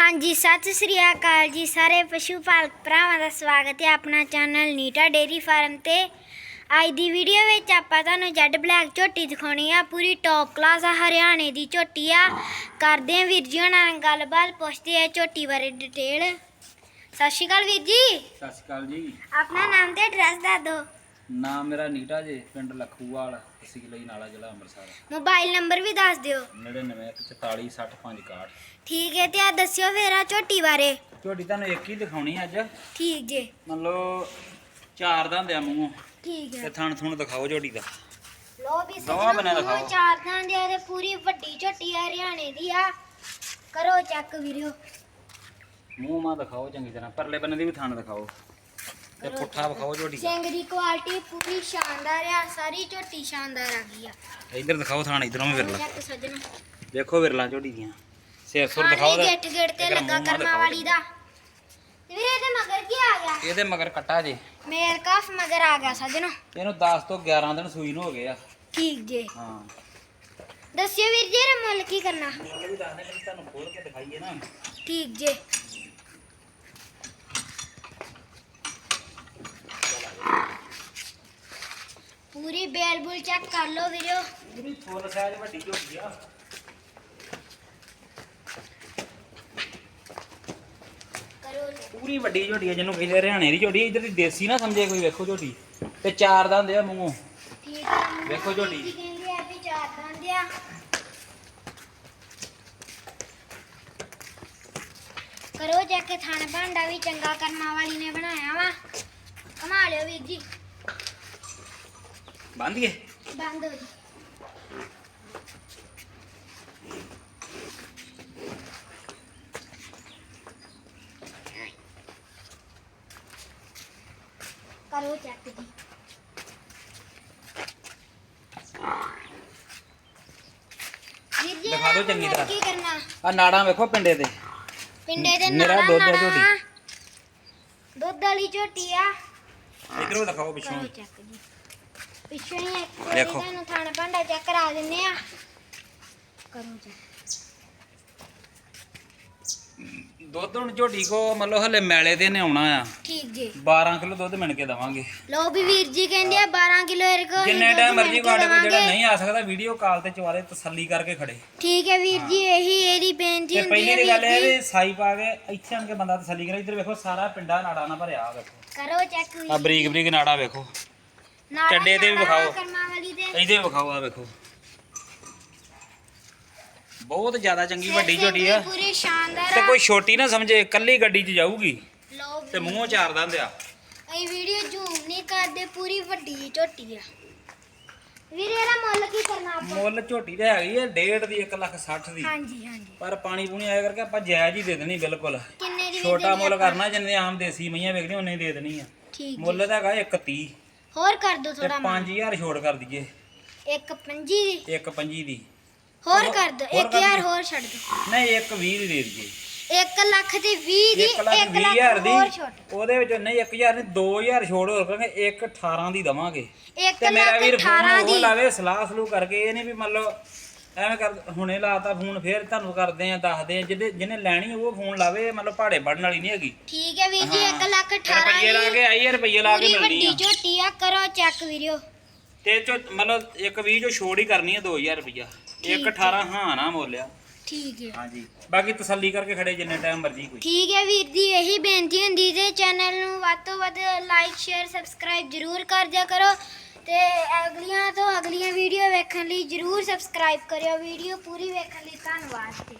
ਹਾਂਜੀ ਸਤਿ ਸ੍ਰੀ ਅਕਾਲ ਜੀ ਸਾਰੇ ਪਸ਼ੂ ਪਾਲਕ ਭਰਾਵਾਂ ਦਾ ਸਵਾਗਤ ਹੈ ਆਪਣਾ ਚੈਨਲ ਨੀਟਾ ਡੇਰੀ ਫਾਰਮ ਤੇ। ਅੱਜ ਦੀ ਵੀਡੀਓ ਵਿੱਚ ਆਪਾਂ ਤੁਹਾਨੂੰ ਜੈਡ ਬਲੈਕ ਝੋਟੀ ਦਿਖਾਉਣੀ ਆ ਪੂਰੀ ਟੌਪ ਕਲਾਸ ਆ ਹਰਿਆਣੇ ਦੀ ਝੋਟੀ ਆ। ਕਰਦੇ ਆ ਵੀਰ ਜੀ ਉਹਨਾਂ ਨਾਲ ਗੱਲਬਾਤ ਪੁੱਛਦੇ ਆ ਝੋਟੀ ਬਾਰੇ ਡਿਟੇਲ ਸਤਿ ਸ਼੍ਰੀ ਅਕਾਲ ਵੀਰ ਜੀ। ਸਤਿ ਸ਼੍ਰੀ ਅਕਾਲ ਜੀ। ਆਪਣਾ ਨਾਮ ਤੇ ਐਡਰੈਸ ਦੱਸ ਦਿਓ। ਨਾਮ ਮੇਰਾ ਨੀਟਾ ਜੇ ਪਿੰਡ ਲਖੂਵਾਲ ਤਹਿਸੀਲ ਲਈ ਨਾਲਾ ਜ਼ਿਲ੍ਹਾ ਅੰਮ੍ਰਿਤਸਰ। ਮੋਬਾਈਲ ਨੰਬਰ ਵੀ ਦੱਸ ਦਿਓ। 9944600561 ਠੀਕ ਹੈ ਤੇ ਆ ਦੱਸਿਓ ਫੇਰ ਆ ਝੋਟੀ ਬਾਰੇ। ਝੋਟੀ ਤੁਹਾਨੂੰ ਇੱਕ ਹੀ ਦਿਖਾਉਣੀ ਅੱਜ। ਠੀਕ ਜੇ। ਮੰਨ ਲਓ ਚਾਰ ਦਾ ਹੁੰਦਿਆ ਮੂੰਹੋਂ ਠੀਕ ਤੇ ਹੈ ਥਣ ਥੁਣ ਦਿਖਾਓ ਝੋਟੀ ਦਾ। ਲੋ ਵੀ ਦੋਵਾਂ ਸੱਜਣੋ ਦਿਖਾਓ। ਚਾਰ ਦਾਂ ਦੇ ਤੇ ਪੂਰੀ ਵੱਡੀ ਝੋਟੀ ਆ ਹਰਿਆਣੇ ਦੀ ਆ। ਕਰੋ ਚੈੱਕ ਵੀਰਿਓ ਮੂੰਹ ਮਾ ਦਿਖਾਓ ਚੰਗੀ ਤਰ੍ਹਾਂ। ਪਰਲੇ ਬੰਨੇ ਦੀ ਵੀ ਥਣ ਦਿਖਾਓ। ਤੇ ਪੁੱਠਾ ਵਿਖਾਓ ਝੋਟੀ ਦਾ। ਸਿੰਘ ਦੀ ਕੁਆਲਿਟੀ ਪੂਰੀ ਸ਼ਾਨਦਾਰ ਆ ਸਾਰੀ ਝੋਟੀ ਸ਼ਾਨਦਾਰ ਆ ਗਈ ਆ। ਇੱਧਰ ਦਿਖਾਓ ਥਣ ਇਧਰੋਂ ਵੀ ਵਿਰਲਾ। ਚੈੱਕ ਸੱਜਣੋ। ਦੇਖੋ ਵਿਰਲਾ ਝੋਟੀ ਦੀਆਂ। ਸਿਰ ਸੁਰ ਖਾਲੀ ਦਿਖਾਓ ਗੇਟ ਗੇਟ ਤੇ ਲੱਗਾ ਕਰਮਾ ਵਾਲੀ ਦਾ। ਵੀਰੇ ਇਹਦੇ ਮਗਰ ਕੀ ਆ ਗਿਆ? ਇਹਦੇ ਮਗਰ ਕੱਟਾ ਜੇ। ਮੇਲ ਕਾਫ ਮਗਰ ਆ ਗਿਆ ਸੱਜਣੋ। ਇਹਨੂੰ 10 ਤੋਂ 11 ਦਿਨ ਸੂਈ ਨੂੰ ਹੋ ਗਏ ਆ। ਠੀਕ ਜੇ। ਹਾਂ। ਦੱਸਿਓ ਵੀਰ ਜੀ ਇਹਦਾ ਮੁੱਲ ਕੀ ਕਰਨਾ? ਮੁੱਲ ਵੀ ਦੱਸਦੇ ਕਿ ਤੁਹਾਨੂੰ ਖੋਲ ਕੇ ਦਿਖਾਈਏ ਨਾ। ਠੀਕ ਜੇ ਪੂਰੀ ਬੇਲ ਬੁਲ ਚੈੱਕ ਕਰ ਲਓ ਵੀਰੋ। ਇਹ ਵੀ ਫੁੱਲ ਸਾਈਜ਼ ਵੱਡੀ ਝੋਟੀ ਆ। ਕਰੋ। ਪੂਰੀ ਵੱਡੀ ਝੋਟੀ ਆ ਜਿਹਨੂੰ ਕਹਿੰਦੇ ਹਰਿਆਣੇ ਦੀ ਝੋਟੀ ਇਧਰ ਦੀ ਦੇਸੀ ਨਾ ਸਮਝੇ ਕੋਈ ਵੇਖੋ ਝੋਟੀ। ਤੇ ਚਾਰ ਦਾ ਹੁੰਦੇ ਆ ਮੂੰਹੋਂ। ਠੀਕ ਮੰਮੀ ਵੇਖੋ ਝੋਟੀ। ਜੀ ਕਹਿੰਦੀ ਆ ਵੀ ਚਾਰ ਦੰਦ ਆ। ਕਰੋ ਚੈੱਕ ਥਣ ਭਾਂਡਾ ਵੀ ਚੰਗਾ ਕਰਮਾ ਵਾਲੀ ਨੇ ਬਣਾਇਆ ਵਾ। ਕਮਾ ਲਿਓ ਵੀਰ ਜੀ। ਬੰਦੀਏ ਬੰਦ ਹੋ ਜੀ ਕਰੋ ਚੈੱਕ ਜੀ ਵੀਰ ਜੀ ਦਿਖਾ ਦਿਓ ਇਹਦਾ ਚੰਗੀ ਮੁੱਲ ਤਰ੍ਹਾਂ। ਕੀ ਕਰਨਾ ਆ ਨਾੜਾਂ ਵੇਖੋ ਪਿੰਡੇ ਤੇ ਪਿੰਡੇ ਦੇ ਮੇਰਾ ਨਾੜਾ ਦੁੱਧ ਆ ਨਾੜਾ। ਝੋਟੀ। ਦੁੱਧ ਵਾਲੀ ਝੋਟੀ ਆ ਇਧਰੋਂ ਦਿਖਾਓ ਪਿੱਛੋਂ ਕਰੋ ਚੈੱਕ ਜੀ ਪਿੱਛੋਂ ਹੀ ਇੱਕ ਵਾਰੀ ਦੇਖੋ। ਤੁਹਾਨੂੰ ਥਾਣਾ ਭਾਂਡਾ ਚੈੱਕ ਕਰਾ ਦਿੰਨੇ ਆ। ਕਰੋ ਚੈੱਕ ਦੁੱਧ ਹੁਣ ਝੋਟੀ ਕੋ ਮਤਲਬ ਹਲੇ ਮੈਲੇ ਦੇ ਨੇ ਆਉਣਾ ਆ। ਠੀਕ ਜੀ। 12 ਕਿਲੋ ਦੁੱਧ ਮਿਣ ਕੇ ਦਵਾਂਗੇ। ਲੋ ਵੀ ਵੀਰ ਜੀ ਕਹਿੰਦੇ ਆ 12 ਕਿਲੋ ਅਸੀਂ ਜਿੰਨੇ ਟਾਈਮ ਮਰਜ਼ੀ ਕੇ ਤੁਹਾਡੇ ਕੋਲ ਜਿਹੜਾ। ਨਹੀਂ ਆ ਸਕਦਾ ਵੀਡੀਓ ਕਾਲ ਤੇ ਚਵਾਰੇ ਤਸੱਲੀ ਕਰਕੇ ਖੜੇ। ਠੀਕ ਹੈ ਵੀਰ ਜੀ ਇਹੀ ਇਹਦੀ ਬੇਨਤੀ ਤੇ ਹੁੰਦੀ ਪਹਿਲੀ ਹੈ ਦੀ ਗੱਲ ਵੀਰ ਇਹ ਵੀ ਸਾਈ ਪਾ ਕੇ ਇੱਥੇ ਆਣ ਕੇ ਬੰਦਾ ਤਸੱਲੀ ਕਰੇ। ਇੱਧਰ ਵੇਖੋ ਸਾਰਾ ਪਿੰਡਾ ਨਾੜਾ ਨਾ ਭਰਿਆ ਆ ਵੇਖੋ। ਕਰੋ ਚੈੱਕ ਆ ਬਰੀਕ ਬਰੀਕ ਨਾੜਾ ਵੇਖੋ। ਚੱਡੇ ਤੇ ਵੀ ਵਿਖਾਓ। ਕਰਮਾਂ ਵਾਲੀ ਦੇ। ਇਹਦੇ ਵਿਖਾਓ ਆ ਵੇਖੋ। ਬਹੁਤ ਜ਼ਿਆਦਾ ਚੰਗੀ ਵੱਡੀ ਝੋਟੀ ਆ। ਵੀ ਪੂਰੀ ਸ਼ਾਨਦਾਰ ਤੇ ਆ। ਕੋਈ ਛੋਟੀ ਨਾ ਸਮਝੇ ਕੱਲੀ ਗੱਡੀ 'ਚ ਜਾਊਗੀ। ਤੇ ਮੂੰਹੋਂ ਚਾਰ ਦੰਦ ਆ। ਇਹ ਵੀਡੀਓ ਜ਼ੂਮ ਨਹੀਂ ਕਰਦੇ ਪੂਰੀ ਵੱਡੀ ਝੋਟੀ ਆ। ਵੀਰੇ ਇਹਦਾ ਮੁੱਲ ਕੀ ਕਰਨਾ ਆਪਾਂ? ਮੁੱਲ ਝੋਟੀ ਤੇ ਹੈਗੀ ਆ ਡੇਢ ਦੀ 1 ਲੱਖ 60 ਦੀ। ਹਾਂਜੀ ਹਾਂਜੀ। ਪਰ ਪਾਣੀ ਪੂਣੀ ਆਇਆ ਕਰਕੇ ਆਪਾਂ ਜਾਇਜ਼ ਹੀ ਦੇ ਦੇਣੀ ਬਿਲਕੁਲ। ਕਿੰਨੇ ਦੀ ਦੇ ਛੋਟਾ ਦੇਣੀ ਮੁੱਲ ਆਪਾਂ? ਕਰਨਾ ਜਿੰਨੇ ਆਮ ਦੇਸੀ ਮਈਆਂ ਵੇਖਦੇ ਉਹਨੇ ਦੇ ਦੇਣੀ ਆ। ਠੀਕ। ਮੁੱਲ ਤਾਂ ਹੈਗਾ 130 ਹੋਰ ਕਰ ਦੋ ਤੇ ਥੋੜਾ 5000 ਛੋੜ ਕਰ ਦਈਏ। ਇੱਕ ਪੰਜੀ ਦੀ। 125 ਦੀ। ਹੋਰ ਕਰ ਦੋ ਹੋਰ ਕਰ 1000 ਦਿਓ। ਹੋਰ ਛੱਡ ਦੋ। ਨਹੀਂ 120 ਦੀ ਦੇ ਦਈਏ। 1 ਲੱਖ ਤੇ 20 ਦੀ 1 ਲੱਖ 1 20 ਲੱਖ ਹਜ਼ਾਰ ਦੀ। ਹੋਰ ਉਹਦੇ ਵਿੱਚ ਨਹੀਂ 1000 ਨਹੀਂ 2000 ਛੋੜ ਹੋਰ ਕਰਾਂਗੇ 1 18 ਦੀ ਦਵਾਂਗੇ। 1 ਤੇ ਮੇਰਾ ਲੱਖ ਵੀਰ 18 ਫੋਨ ਉਹ ਦੀ। ਲਾਵੇ ਸਲਾਹ ਸਲੂ ਕਰਕੇ ਇਹ ਨਹੀਂ ਵੀ ਮੰਨ ਲਓ ਐਵੇਂ ਕਰ ਹੁਣੇ ਲਾਤਾ ਫੋਨ ਫੇਰ ਤੁਹਾਨੂੰ ਕਰਦੇ ਆ ਦੱਸਦੇ ਆ ਜਿਹਦੇ ਜਿਹਨੇ ਲੈਣੀ ਉਹ ਫੋਨ ਲਾਵੇ ਲਓ ਭਾੜੇ ਵੱਢਣ ਵਾਲੀ ਨਹੀਂ ਹੈਗੀ। ਠੀਕ ਹੈ ਵੀਰ ਜੀ 1 ਲੱਖ 18 ਰੁਪਈਏ ਲਾ ਕੇ ਆਈ ਰੁਪਈਏ ਲਾ ਕੇ ਮਿਲਣੀ ਵੱਡੀ ਆ ਝੋਟੀ ਆ ਕਰੋ ਚੈੱਕ ਵੀਡੀਓ ਤੇ ਚੋ ਮਤਲਬ ਇੱਕ 20 ਜੋ ਛੋੜ ਹੀ ਕਰਨੀ ਆ 2000 ਰੁਪਈਆ। ਇੱਕ 18 ਹਾਂ ਨਾ ਮੋਲਿਆ ਠੀਕ ਹੈ। ਹਾਂਜੀ। ਬਾਕੀ ਤਸੱਲੀ ਕਰਕੇ ਖੜੇ ਜਿੰਨੇ ਟਾਈਮ ਮਰਜ਼ੀ ਕੋਈ। ਠੀਕ ਹੈ ਵੀਰ ਜੀ ਇਹੀ ਬੇਨਤੀ ਹੁੰਦੀ ਤੇ ਚੈਨਲ ਨੂੰ ਵੱਧ ਤੋਂ ਵੱਧ ਲਾਈਕ ਸ਼ੇਅਰ ਸਬਸਕ੍ਰਾਈਬ ਜਰੂਰ ਕਰ ਦਿਆ ਕਰੋ। ਤੇ ਅਗਲੀਆਂ ਤੋਂ ਅਗਲੀਆਂ ਵੀਡੀਓ ਵੇਖਣ ਲਈ ਜਰੂਰ ਸਬਸਕ੍ਰਾਈਬ ਕਰਿਓ। ਵੀਡੀਓ ਪੂਰੀ ਵੇਖਣ ਲਈ ਧੰਨਵਾਦ ਜੀ।